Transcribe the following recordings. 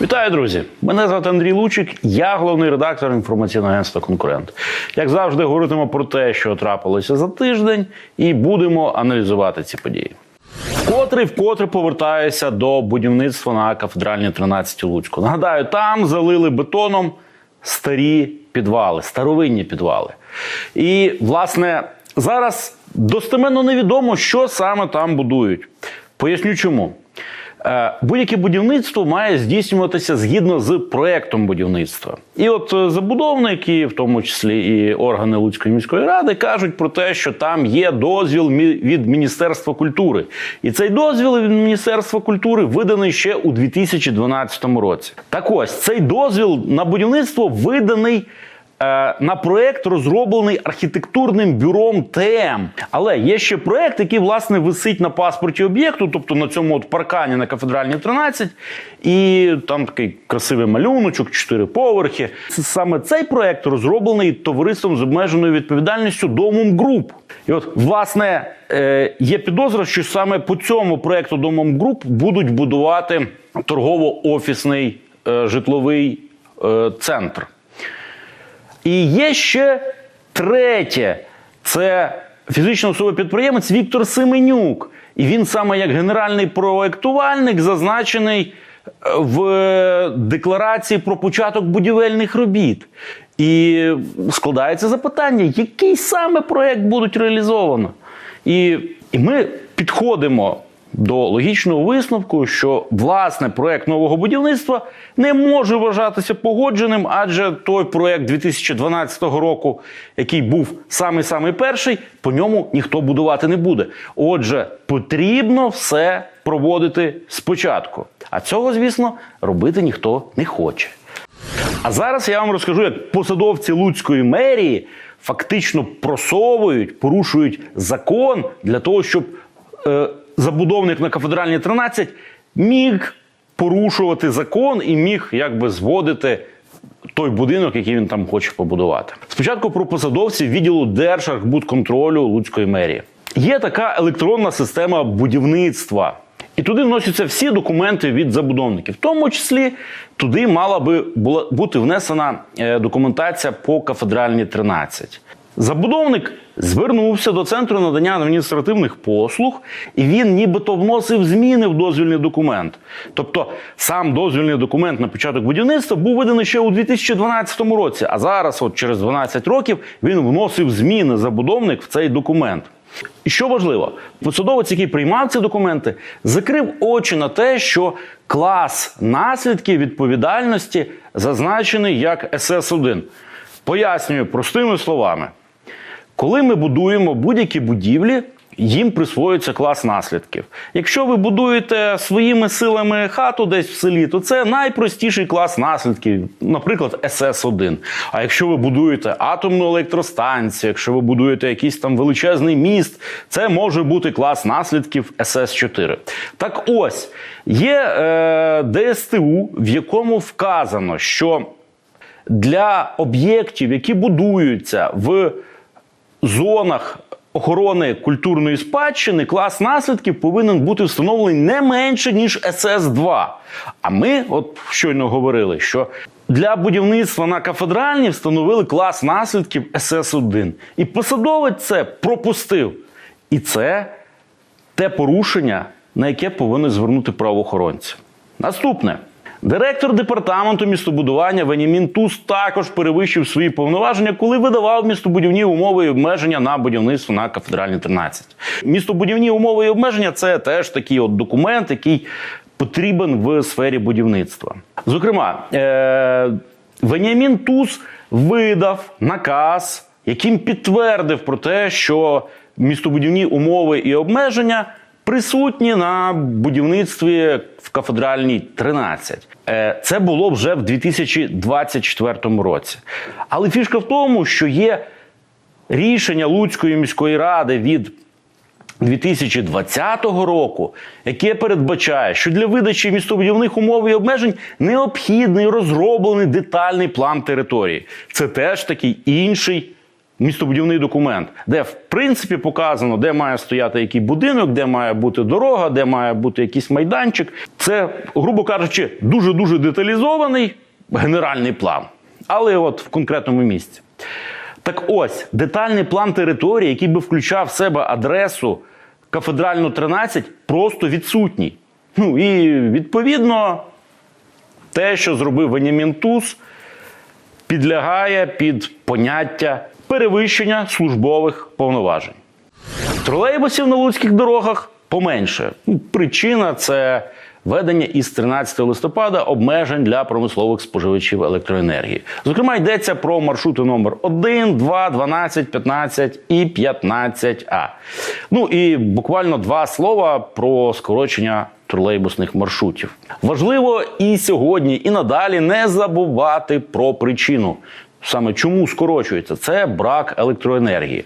Вітаю, друзі! Мене звати Андрій Лучик, я головний редактор інформаційного агентства Конкурент. Як завжди, говоритимо про те, що трапилося за тиждень, і будемо аналізувати ці події. Вкотре вкотре повертаюся до будівництва на кафедральній 13 Луцьку. Нагадаю, там залили бетоном старі підвали, старовинні підвали. І, власне, зараз достеменно невідомо, що саме там будують. Поясню чому. Е, Будь-яке будівництво має здійснюватися згідно з проектом будівництва. І от е, забудовники, в тому числі і органи Луцької міської ради, кажуть про те, що там є дозвіл від Міністерства культури. І цей дозвіл від Міністерства культури виданий ще у 2012 році. Так ось цей дозвіл на будівництво виданий. Е, На проект розроблений архітектурним бюром ТМ. Але є ще проект, який власне висить на паспорті об'єкту, тобто на цьому от паркані на кафедральній 13, і там такий красивий малюночок, чотири поверхи. Це саме цей проект розроблений товариством з обмеженою відповідальністю Домом Груп. І от, власне, е, є підозра, що саме по цьому проекту Домом Груп будуть будувати торгово-офісний е, житловий центр. І є ще третє: це фізична особа підприємець Віктор Семенюк. І він саме як генеральний проектувальник зазначений е, в декларації про початок будівельних робіт. І складається запитання, який саме проект будуть реалізовано. І, і ми підходимо до логічного висновку, що власне проект нового будівництва не може вважатися погодженим, адже той проект 2012 року, який був самий самий перший, по ньому ніхто будувати не буде. Отже, потрібно все проводити спочатку. А цього, звісно, робити ніхто не хоче. А зараз я вам розкажу, як посадовці Луцької мерії фактично просовують, порушують закон для того, щоб е, забудовник на кафедральній 13 міг порушувати закон і міг якби зводити той будинок, який він там хоче побудувати. Спочатку про посадовців відділу Держархбудконтролю Луцької мерії. Є така електронна система будівництва. І туди вносяться всі документи від забудовників. В тому числі туди мала би була бути внесена е, документація по кафедральній 13. Забудовник звернувся до центру надання адміністративних послуг, і він нібито вносив зміни в дозвільний документ. Тобто сам дозвільний документ на початок будівництва був виданий ще у 2012 році, а зараз, от через 12 років, він вносив зміни забудовник в цей документ. І що важливо, посадовець, який приймав ці документи, закрив очі на те, що клас наслідків відповідальності зазначений як СС1. Пояснюю простими словами. Коли ми будуємо будь-які будівлі, їм присвоюється клас наслідків. Якщо ви будуєте своїми силами хату десь в селі, то це найпростіший клас наслідків, наприклад, СС1. А якщо ви будуєте атомну електростанцію, якщо ви будуєте якийсь там величезний міст, це може бути клас наслідків СС4. Так ось є е, ДСТУ, в якому вказано, що для об'єктів, які будуються в зонах охорони культурної спадщини, клас наслідків повинен бути встановлений не менше, ніж СС2. А ми, от щойно говорили, що для будівництва на кафедральній встановили клас наслідків СС1. І посадовець це пропустив. І це те порушення, на яке повинні звернути правоохоронці. Наступне. Директор департаменту містобудування Венімін Туз також перевищив свої повноваження, коли видавав містобудівні умови і обмеження на будівництво на кафедральній 13. Містобудівні умови і обмеження це теж такий от документ, який потрібен в сфері будівництва. Зокрема, е- Веніамін Туз видав наказ, яким підтвердив про те, що містобудівні умови і обмеження присутні на будівництві в кафедральній 13. Е, Це було вже в 2024 році. Але фішка в тому, що є рішення Луцької міської ради від 2020 року, яке передбачає, що для видачі містобудівних умов і обмежень необхідний розроблений детальний план території. Це теж такий інший містобудівний документ, де в принципі показано, де має стояти який будинок, де має бути дорога, де має бути якийсь майданчик. Це, грубо кажучи, дуже дуже деталізований генеральний план, але от в конкретному місці. Так ось детальний план території, який би включав в себе адресу кафедральну 13, просто відсутній. Ну і відповідно те, що зробив Венямін Туз, підлягає під поняття перевищення службових повноважень. Тролейбусів на луцьких дорогах поменше. Ну, Причина це введення із 13 листопада обмежень для промислових споживачів електроенергії. Зокрема, йдеться про маршрути номер 1, 2, 12, 15 і 15А. Ну і буквально два слова про скорочення тролейбусних маршрутів. Важливо і сьогодні, і надалі не забувати про причину. Саме чому скорочується? Це брак електроенергії.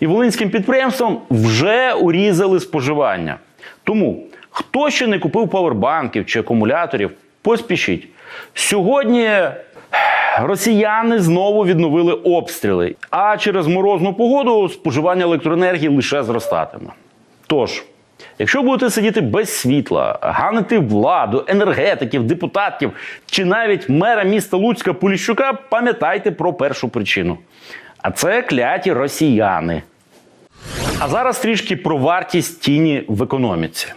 І волинським підприємствам вже урізали споживання. Тому хто ще не купив павербанків чи акумуляторів, поспішіть. Сьогодні росіяни знову відновили обстріли, а через морозну погоду споживання електроенергії лише зростатиме. Тож, якщо будете сидіти без світла, ганити владу, енергетиків, депутатів чи навіть мера міста Луцька Поліщука, пам'ятайте про першу причину. А це кляті росіяни. А зараз трішки про вартість тіні в економіці.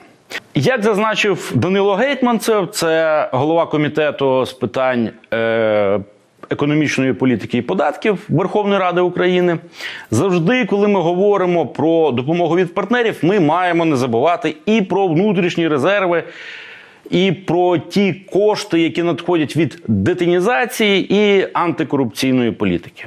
Як зазначив Данило Гетьманцев, це голова комітету з питань е, економічної політики і податків Верховної Ради України. Завжди, коли ми говоримо про допомогу від партнерів, ми маємо не забувати і про внутрішні резерви, і про ті кошти, які надходять від детинізації і антикорупційної політики.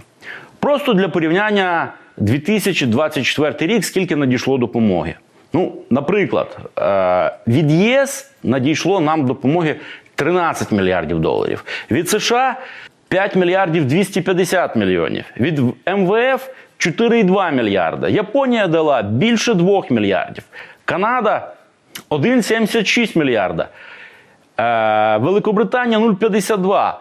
Просто для порівняння 2024 рік, скільки надійшло допомоги. Ну, наприклад, е, від ЄС надійшло нам допомоги 13 мільярдів доларів. Від США 5 мільярдів 250 мільйонів. Від МВФ 4,2 мільярда. Японія дала більше 2 мільярдів. Канада 1,76 мільярда. Е, Великобританія 0,52.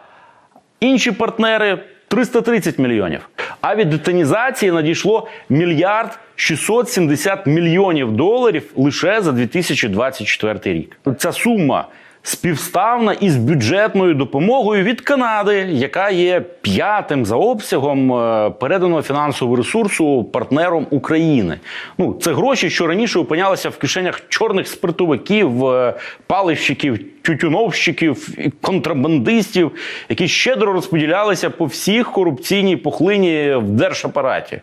Інші партнери 330 мільйонів. А від детонізації надійшло мільярд 670 мільйонів доларів лише за 2024 рік. Ця сума співставна із бюджетною допомогою від Канади, яка є п'ятим за обсягом е, переданого фінансового ресурсу партнером України. Ну це гроші, що раніше опинялися в кишенях чорних спиртовиків, е, паливщиків, тютюновщиків, і контрабандистів, які щедро розподілялися по всіх корупційній пухлині в держапараті.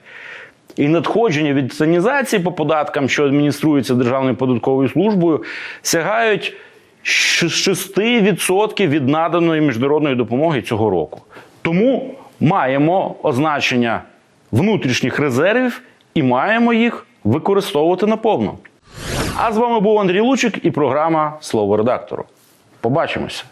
І надходження від санізації по податкам, що адмініструються Державною податковою службою, сягають 6% від наданої міжнародної допомоги цього року. Тому маємо означення внутрішніх резервів і маємо їх використовувати наповно. А з вами був Андрій Лучик і програма Слово редактору. Побачимося.